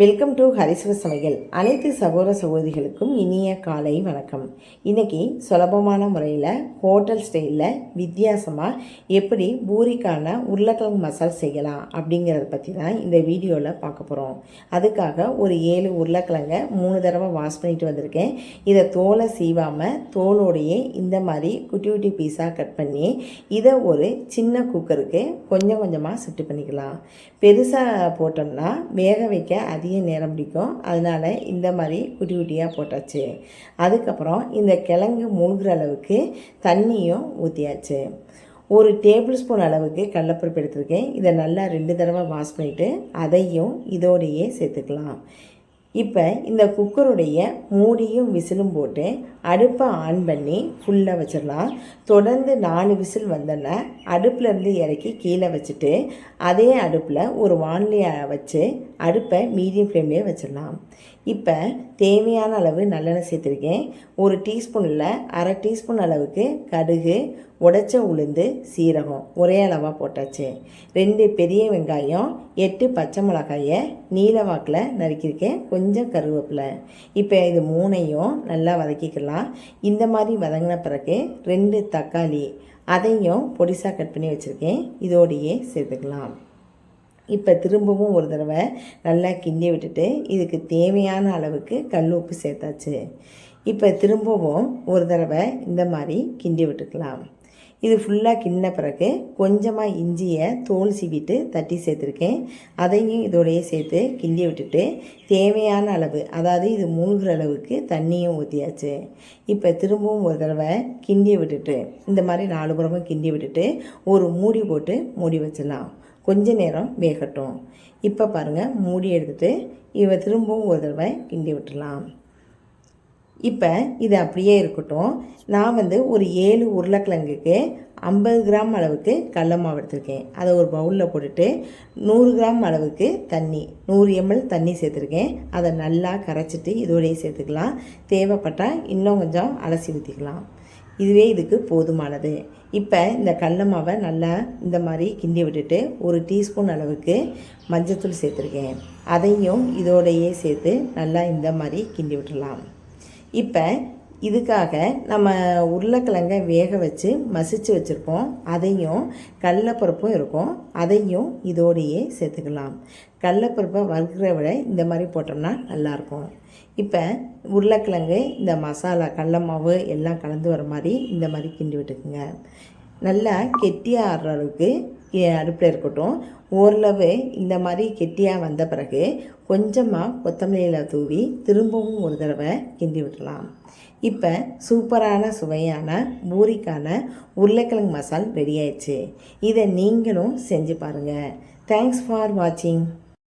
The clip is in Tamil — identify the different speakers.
Speaker 1: வெல்கம் டு ஹரிசுவ சமையல் அனைத்து சகோதர சகோதரிகளுக்கும் இனிய காலை வணக்கம். இன்றைக்கி சுலபமான முறையில் ஹோட்டல் ஸ்டைலில் வித்தியாசமாக எப்படி பூரிக்கான உருளைக்கிழங்கு மசால் செய்யலாம் அப்படிங்கிறத பற்றி தான் இந்த வீடியோவில் பார்க்க போகிறோம் அதுக்காக ஒரு ஏழு உருளைக்கிழங்கை மூணு தடவை வாஷ் பண்ணிட்டு வந்திருக்கேன். இதை தோலை சீவாமல் தோலோடையே இந்த மாதிரி குட்டி குட்டி பீஸாக கட் பண்ணி இதை ஒரு சின்ன குக்கருக்கு கொஞ்சம் கொஞ்சமாக சுட்டு பண்ணிக்கலாம். பெருசாக போட்டோம்னா வேக வைக்க அதிக நேரம் பிடிக்கும். அதனால் இந்த மாதிரி குட்டி குட்டியாக போட்டாச்சு. அதுக்கப்புறம் இந்த கிழங்கு மூழ்கிற அளவுக்கு தண்ணியும் ஊற்றியாச்சு ஒரு டேபிள் ஸ்பூன் அளவுக்கு கடலப்பருப்பு எடுத்திருக்கேன். இதை நல்லா ரெண்டு தடவை வாஷ் பண்ணிவிட்டு அதையும் இதோடையே சேர்த்துக்கலாம். இப்போ இந்த குக்கருடைய மூடியும் விசிலும் போட்டு அடுப்பை ஆன் பண்ணி ஃபுல்லாக வச்சிடலாம். தொடர்ந்து நாலு விசில் வந்தோன்னே அடுப்புலேருந்து இறக்கி கீழே வச்சுட்டு அதே அடுப்பில் ஒரு வானிலையை வச்சு அடுப்பை மீடியம் ஃப்ளேம்லேயே வச்சிடலாம். இப்போ தேவையான அளவு நல்லெண்ணெய் சேர்த்துருக்கேன். ஒரு டீஸ்பூனில் அரை டீஸ்பூன் அளவுக்கு கடுகு உடைச்ச உளுந்து சீரகம் ஒரே அளவாக போட்டாச்சு. ரெண்டு பெரிய வெங்காயம் எட்டு பச்சை மிளகாயை நீல வாக்கில் நறுக்கியிருக்கேன். கொஞ்சம் கருவேப்பிலை. இப்போ இது மூணையும் நல்லா வதக்கிக்கலாம். இந்த மாதிரி வதங்கின பிறகு ரெண்டு தக்காளி அதையும் பொடிசாக கட் பண்ணி வச்சுருக்கேன். இதோடையே சேர்த்துக்கலாம். இப்போ திரும்பவும் ஒரு தடவை நல்லா கிண்டி விட்டுட்டு இதுக்கு தேவையான அளவுக்கு கல் உப்பு சேர்த்தாச்சு. இப்போ திரும்பவும் ஒரு தடவை இந்த மாதிரி கிண்டி விட்டுக்கலாம். இது ஃபுல்லாக கிண்ண பிறகு கொஞ்சமாக இஞ்சியை தோல் சீவிட்டு தட்டி சேர்த்துருக்கேன். அதையும் இதோடையே சேர்த்து கிண்டி விட்டுட்டு தேவையான அளவு அதாவது இது மூழ்கிற அளவுக்கு தண்ணியும் ஊற்றியாச்சு இப்போ திரும்பவும் ஒரு தடவை கிண்டி விட்டுட்டு இந்த மாதிரி நாலு புறமும் கிண்டி விட்டுட்டு ஒரு மூடி போட்டு மூடி வச்சிடலாம். கொஞ்ச நேரம் வேகட்டும். இப்போ பாருங்கள் மூடி எடுத்துகிட்டு இவ திரும்பவும் ஒரு தடவை கிண்டி விட்டுடலாம். இப்போ இது அப்படியே இருக்கட்டும். நான் வந்து ஒரு ஏழு உருளைக்கிழங்குக்கு ஐம்பது கிராம் அளவுக்கு கடல மாவு எடுத்திருக்கேன். அதை ஒரு பவுலில் போட்டுட்டு நூறு கிராம் அளவுக்கு தண்ணி நூறு எம்எல் தண்ணி சேர்த்துருக்கேன். அதை நல்லா கரைச்சிட்டு இதோடையே சேர்த்துக்கலாம். தேவைப்பட்டால் இன்னும் கொஞ்சம் அலசி ஊற்றிக்கலாம் இதுவே இதுக்கு போதுமானது. இப்போ இந்த கடல மாவை நல்லா இந்த மாதிரி கிண்டி விட்டுட்டு ஒரு டீஸ்பூன் அளவுக்கு மஞ்சத்தூள் சேர்த்துருக்கேன். அதையும் இதோடையே சேர்த்து நல்லா இந்த மாதிரி கிண்டி விட்டுடலாம். இப்போ இதுக்காக நம்ம உருளைக்கிழங்கை வேக வச்சு மசிச்சு வச்சுருப்போம் அதையும் கடலப்பருப்பும் இருக்கும். அதையும் இதோடையே சேர்த்துக்கலாம். கடலப்பருப்பை வறுக்கிற விட இந்த மாதிரி போட்டோம்னா நல்லாயிருக்கும் இப்போ உருளைக்கிழங்கு இந்த மசாலா கடல மாவு எல்லாம் கலந்து வர மாதிரி இந்த மாதிரி கிண்டி விட்டுக்குங்க. நல்லா கெட்டியாக ஆடுற அளவுக்கு அடுப்பில் இருக்கட்டும். ஓரளவு இந்த மாதிரி கெட்டியாக வந்த பிறகு கொஞ்சமாக கொத்தமல்லியில் தூவி திரும்பவும் ஒரு தடவை கிண்டி விடலாம். இப்போ சூப்பரான சுவையான பூரிக்கான உருளைக்கிழங்கு மசால் ரெடி ஆயிடுச்சு. இதை நீங்களும் செஞ்சு பாருங்கள் தேங்க்ஸ் ஃபார் வாட்சிங்